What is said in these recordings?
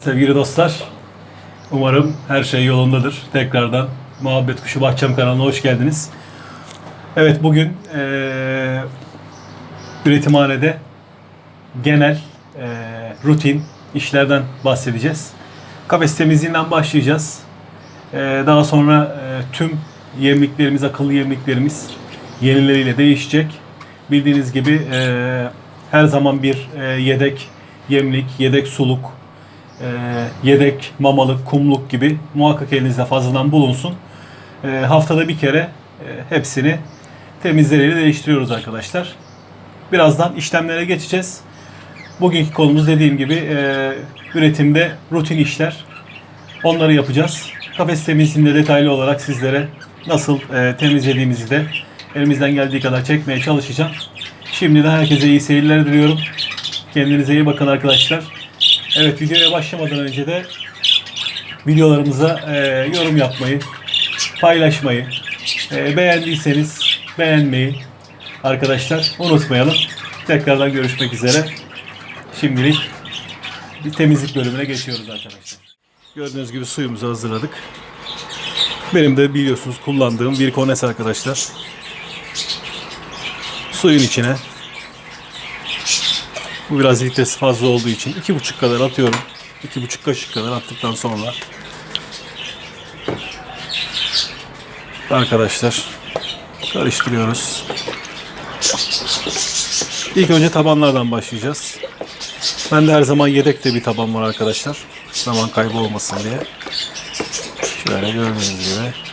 Sevgili dostlar, umarım her şey yolundadır. Tekrardan Muhabbet Kuşu Bahçem kanalına hoş geldiniz. Evet bugün eee üretimhanede genel eee, rutin işlerden bahsedeceğiz. Kafes temizliğinden başlayacağız. Eee, daha sonra eee, tüm yemliklerimiz, akıllı yemliklerimiz yenileriyle değişecek. Bildiğiniz gibi eee, her zaman bir eee, yedek yemlik, yedek suluk, e, yedek, mamalık, kumluk gibi muhakkak elinizde fazladan bulunsun. E, haftada bir kere e, hepsini temizleriyle değiştiriyoruz arkadaşlar. Birazdan işlemlere geçeceğiz. Bugünkü konumuz dediğim gibi e, üretimde rutin işler. Onları yapacağız. Kafes temizliğinde detaylı olarak sizlere nasıl e, temizlediğimizi de elimizden geldiği kadar çekmeye çalışacağım. Şimdiden herkese iyi seyirler diliyorum. Kendinize iyi bakın arkadaşlar. Evet videoya başlamadan önce de videolarımıza e, yorum yapmayı, paylaşmayı, e, beğendiyseniz beğenmeyi arkadaşlar unutmayalım. Tekrardan görüşmek üzere. Şimdilik bir temizlik bölümüne geçiyoruz arkadaşlar. Gördüğünüz gibi suyumuzu hazırladık. Benim de biliyorsunuz kullandığım bir kones arkadaşlar. Suyun içine bu biraz litresi fazla olduğu için iki buçuk kadar atıyorum. İki buçuk kaşık kadar attıktan sonra arkadaşlar karıştırıyoruz. İlk önce tabanlardan başlayacağız. Bende her zaman yedekte bir taban var arkadaşlar. Zaman kaybı olmasın diye. Şöyle gördüğünüz gibi.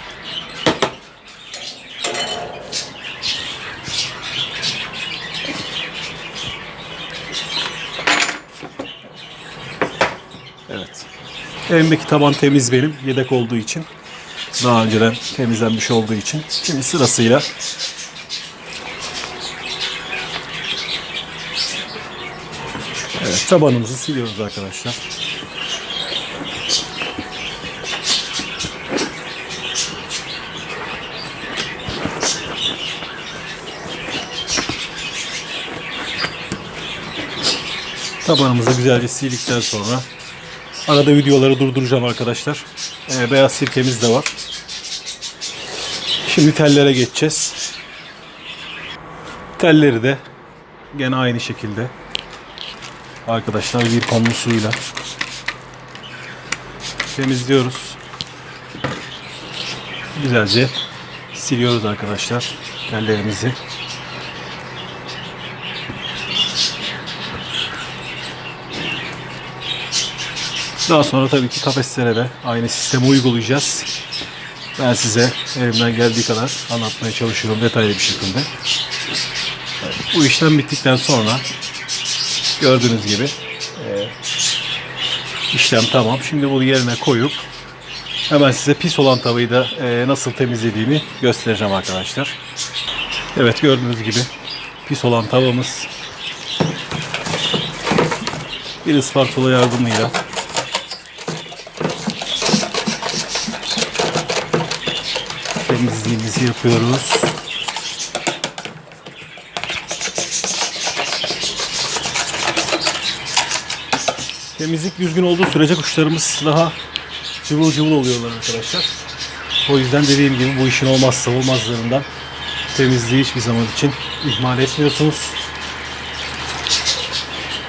Elimdeki taban temiz benim. Yedek olduğu için. Daha önceden temizlenmiş olduğu için. Şimdi sırasıyla Evet, tabanımızı siliyoruz arkadaşlar. Tabanımızı güzelce sildikten sonra arada videoları durduracağım arkadaşlar. Ee, beyaz sirkemiz de var. Şimdi tellere geçeceğiz. Telleri de gene aynı şekilde arkadaşlar bir pamuk suyuyla temizliyoruz. Güzelce siliyoruz arkadaşlar tellerimizi. Daha sonra tabii ki kafeslere de aynı sistemi uygulayacağız. Ben size elimden geldiği kadar anlatmaya çalışıyorum detaylı bir şekilde. Bu işlem bittikten sonra gördüğünüz gibi e, işlem tamam. Şimdi bunu yerine koyup hemen size pis olan tavayı da e, nasıl temizlediğimi göstereceğim arkadaşlar. Evet gördüğünüz gibi pis olan tavamız bir ıspartola yardımıyla temizliğimizi yapıyoruz. Temizlik düzgün olduğu sürece kuşlarımız daha cıvıl cıvıl oluyorlar arkadaşlar. O yüzden dediğim gibi bu işin olmazsa olmazlarından temizliği hiçbir zaman için ihmal etmiyorsunuz.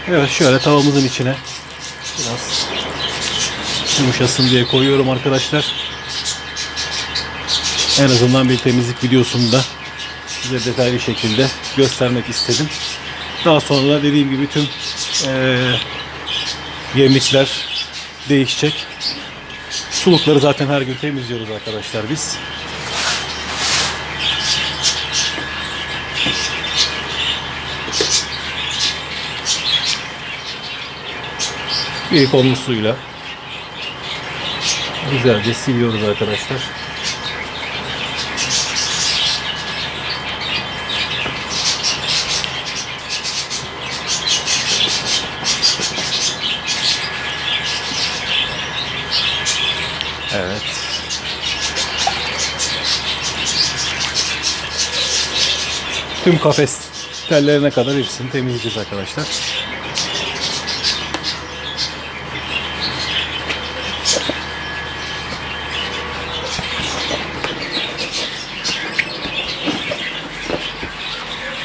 Evet şöyle tavamızın içine biraz yumuşasın diye koyuyorum arkadaşlar. En azından bir temizlik videosunu da size detaylı şekilde göstermek istedim. Daha sonra da dediğim gibi tüm eee yemlikler değişecek. Sulukları zaten her gün temizliyoruz arkadaşlar biz. Bir kollu suyla güzelce siliyoruz arkadaşlar. Evet. Tüm kafes tellerine kadar hepsini temizleyeceğiz arkadaşlar.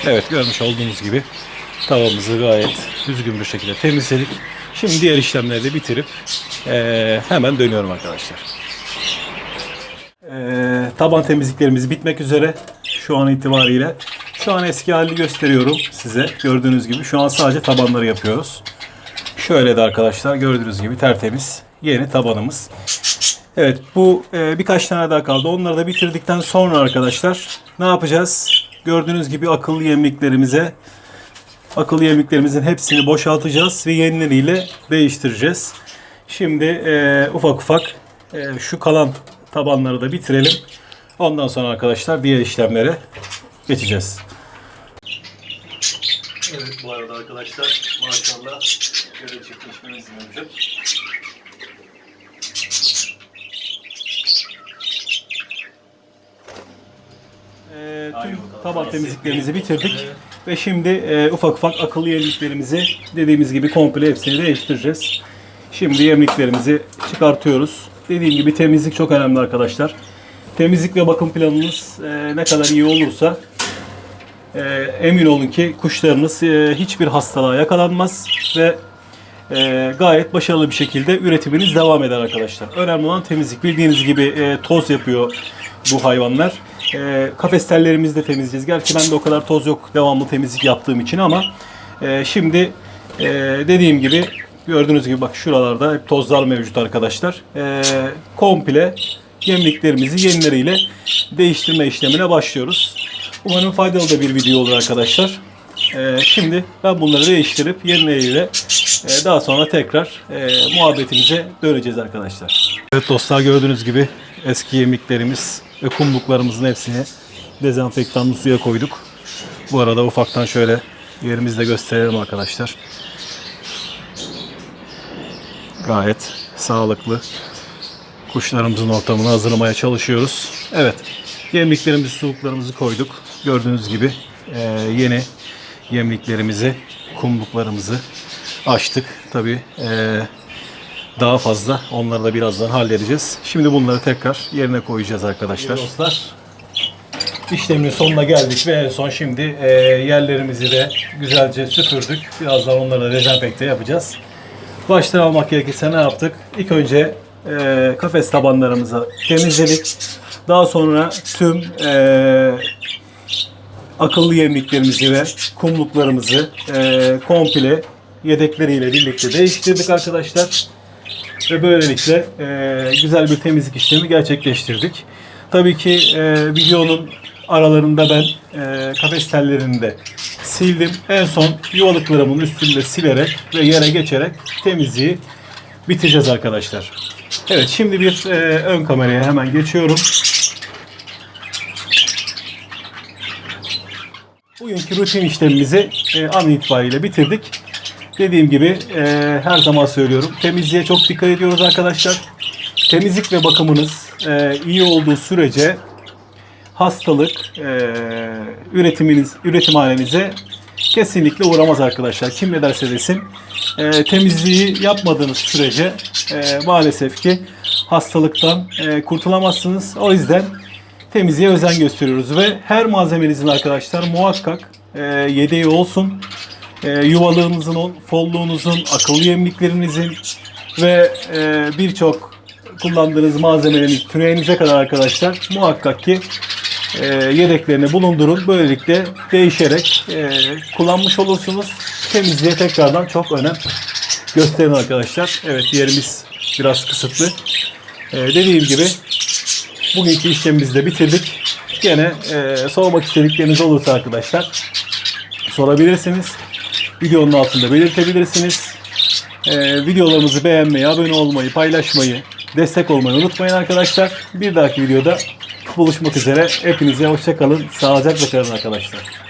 Evet görmüş olduğunuz gibi tavamızı gayet düzgün bir şekilde temizledik. Şimdi diğer işlemleri de bitirip e, hemen dönüyorum arkadaşlar. Taban temizliklerimiz bitmek üzere şu an itibariyle. Şu an eski halini gösteriyorum size. Gördüğünüz gibi şu an sadece tabanları yapıyoruz. Şöyle de arkadaşlar gördüğünüz gibi tertemiz yeni tabanımız. Evet bu e, birkaç tane daha kaldı. Onları da bitirdikten sonra arkadaşlar ne yapacağız? Gördüğünüz gibi akıllı yemliklerimize akıllı yemliklerimizin hepsini boşaltacağız ve yenileriyle değiştireceğiz. Şimdi e, ufak ufak e, şu kalan tabanları da bitirelim. Ondan sonra arkadaşlar diğer işlemlere geçeceğiz. Evet bu arada arkadaşlar maşallah görev çiftleşmemiz mevcut. Ee, tüm taban temizliklerimizi bitirdik. Ve şimdi e, ufak ufak akıllı yemliklerimizi dediğimiz gibi komple hepsini değiştireceğiz. Şimdi yemliklerimizi çıkartıyoruz. Dediğim gibi temizlik çok önemli arkadaşlar. Temizlik ve bakım planınız e, ne kadar iyi olursa e, emin olun ki kuşlarınız e, hiçbir hastalığa yakalanmaz ve gayet başarılı bir şekilde üretiminiz devam eder arkadaşlar. Önemli olan temizlik. Bildiğiniz gibi toz yapıyor bu hayvanlar. E, kafes tellerimizi de temizleyeceğiz. Gerçi ben de o kadar toz yok devamlı temizlik yaptığım için ama şimdi dediğim gibi gördüğünüz gibi bak şuralarda hep tozlar mevcut arkadaşlar. E, komple yemliklerimizi yenileriyle değiştirme işlemine başlıyoruz. Umarım faydalı da bir video olur arkadaşlar. Ee, şimdi ben bunları değiştirip yenileriyle daha sonra tekrar e, muhabbetimize döneceğiz arkadaşlar. Evet dostlar gördüğünüz gibi eski yemliklerimiz ve kumluklarımızın hepsini dezenfektanlı suya koyduk. Bu arada ufaktan şöyle yerimizi de gösterelim arkadaşlar. Gayet sağlıklı kuşlarımızın ortamını hazırlamaya çalışıyoruz. Evet, yemliklerimizi, suluklarımızı koyduk. Gördüğünüz gibi e, yeni yemliklerimizi, kumluklarımızı açtık. Tabii e, daha fazla onları da birazdan halledeceğiz. Şimdi bunları tekrar yerine koyacağız arkadaşlar. Dostlar, işlemin sonuna geldik ve en son şimdi e, yerlerimizi de güzelce süpürdük. Birazdan onları da dezenfekte yapacağız. Baştan almak gerekirse ne yaptık? İlk önce e, kafes tabanlarımızı temizledik. Daha sonra tüm e, akıllı yemliklerimizi ve kumluklarımızı e, komple yedekleriyle birlikte değiştirdik arkadaşlar. Ve böylelikle e, güzel bir temizlik işlemi gerçekleştirdik. Tabii ki e, videonun aralarında ben e, kafes tellerini de sildim. En son yuvalıklarımın üstünde silerek ve yere geçerek temizliği bitireceğiz arkadaşlar. Evet şimdi bir e, ön kameraya hemen geçiyorum. Bugünkü rutin işlemimizi e, an itibariyle bitirdik. Dediğim gibi e, her zaman söylüyorum. Temizliğe çok dikkat ediyoruz arkadaşlar. Temizlik ve bakımınız e, iyi olduğu sürece hastalık e, üretiminiz üretimhanenize kesinlikle uğramaz arkadaşlar. Kim ne derse desin. E, temizliği yapmadığınız sürece e, maalesef ki hastalıktan e, kurtulamazsınız. O yüzden temizliğe özen gösteriyoruz ve her malzemenizin arkadaşlar muhakkak e, yedeği olsun. E, yuvalığınızın, ol- folluğunuzun, akıllı yemliklerinizin ve e, birçok kullandığınız malzemeleriniz tüneğinize kadar arkadaşlar muhakkak ki e, yedeklerini bulundurun. Böylelikle değişerek e, kullanmış olursunuz. Temizliğe tekrardan çok önem gösterin arkadaşlar. Evet yerimiz biraz kısıtlı. E, dediğim gibi bugünkü işlemimizi de bitirdik. Gene e, sormak istedikleriniz olursa arkadaşlar sorabilirsiniz. Videonun altında belirtebilirsiniz. E, videolarımızı beğenmeyi, abone olmayı, paylaşmayı, destek olmayı unutmayın arkadaşlar. Bir dahaki videoda buluşmak üzere. Hepinize hoşçakalın. Sağlıcakla kalın arkadaşlar.